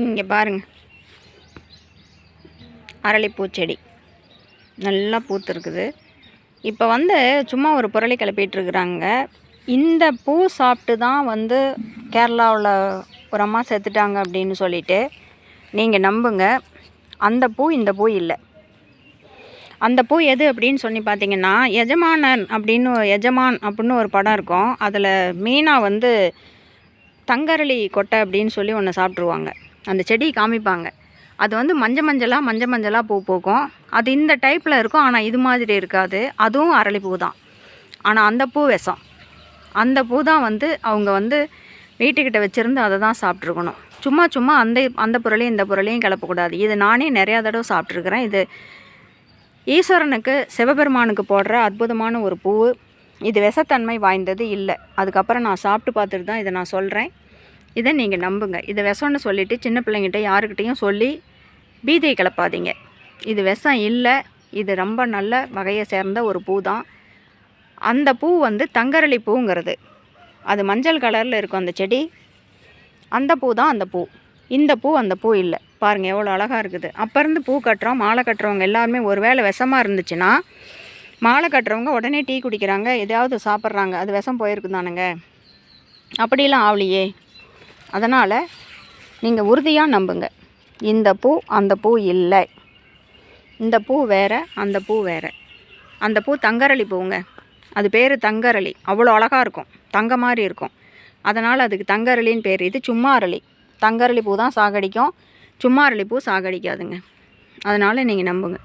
இங்கே பாருங்கள் அரளிப்பூ செடி. நல்லா பூத்துருக்குது. இப்போ வந்து சும்மா ஒரு புரளி கிளப்பிட்டுருக்குறாங்க இந்த பூ சாப்பிட்டு தான் வந்து கேரளாவில் ஒரு அம்மா செத்துட்டாங்க அப்படின்னு சொல்லிட்டு நீங்கள் நம்புங்க. அந்த பூ இந்த பூ இல்லை. அந்த பூ எது அப்படின்னு சொல்லி பார்த்தீங்கன்னா எஜமானன் அப்படின்னு எஜமான் அப்படின்னு ஒரு படம் இருக்கும். அதில் மீனா வந்து தங்கரளி கொட்டை அப்படின்னு சொல்லி ஒன்று சாப்பிட்ருவாங்க அந்த செடியை காமிப்பாங்க. அது வந்து மஞ்ச மஞ்சளாக மஞ்ச மஞ்சளாக பூ பூக்கும். அது இந்த டைப்பில் இருக்கும் ஆனால் இது மாதிரி இருக்காது. அதுவும் அரளிப்பூ தான். ஆனால் அந்த பூ விஷம். அந்த பூ தான் வந்து அவங்க வந்து வீட்டுக்கிட்ட வச்சுருந்து அதை தான் சாப்பிட்ருக்கணும் சும்மா சும்மா அந்த அந்த பொருளையும் இந்த பொருளையும் கிளப்பக்கூடாது. இது நானே நிறையா தடவை சாப்பிட்ருக்குறேன் இது ஈஸ்வரனுக்கு சிவபெருமானுக்கு போடுற அற்புதமான ஒரு பூ இது விஷத்தன்மை வாய்ந்தது இல்லை. அதுக்கப்புறம் நான் சாப்பிட்டு பார்த்துட்டு தான் இதை நான் சொல்கிறேன் இதை நீங்கள் நம்புங்க. இதை விஷம்னு சொல்லிவிட்டு சின்ன பிள்ளைங்கிட்ட யாருக்கிட்டேயும் சொல்லி பீதியை கிளப்பாதீங்க. இது விஷம் இல்லை இது ரொம்ப நல்ல வகையை சேர்ந்த ஒரு பூ தான் அந்த பூ வந்து தங்கரளி பூங்கிறது. அது மஞ்சள் கலரில் இருக்கும் அந்த செடி. அந்த பூ தான் அந்த பூ. இந்த பூ அந்த பூ இல்லை. பாருங்கள் எவ்வளோ அழகாக இருக்குது. அப்போ இருந்து பூ கட்டுறோம் மாலை கட்டுறவங்க எல்லாருமே ஒரு வேளை விஷமாக இருந்துச்சுன்னா மாலை கட்டுறவங்க உடனே டீ குடிக்கிறாங்க எதையாவது சாப்பிட்றாங்க அது விஷம் போயிருக்கு தானுங்க அப்படிலாம் ஆவலியே. அதனால் நீங்கள் உறுதியாக நம்புங்க. இந்த பூ அந்த பூ இல்லை. இந்த பூ வேறு அந்த பூ வேறு. அந்த பூ தங்கரளி பூங்க. அது பேர் தங்கரளி. அவ்வளோ அழகாக இருக்கும். தங்க மாதிரி இருக்கும். அதனால் அதுக்கு தங்கரளின்னு பேர். இது சும்மா அரளி. தங்கரளி பூ தான் சாகடிக்கும். சும்மா அரளி பூ சாகடிக்காதுங்க. அதனால் நீங்கள் நம்புங்க.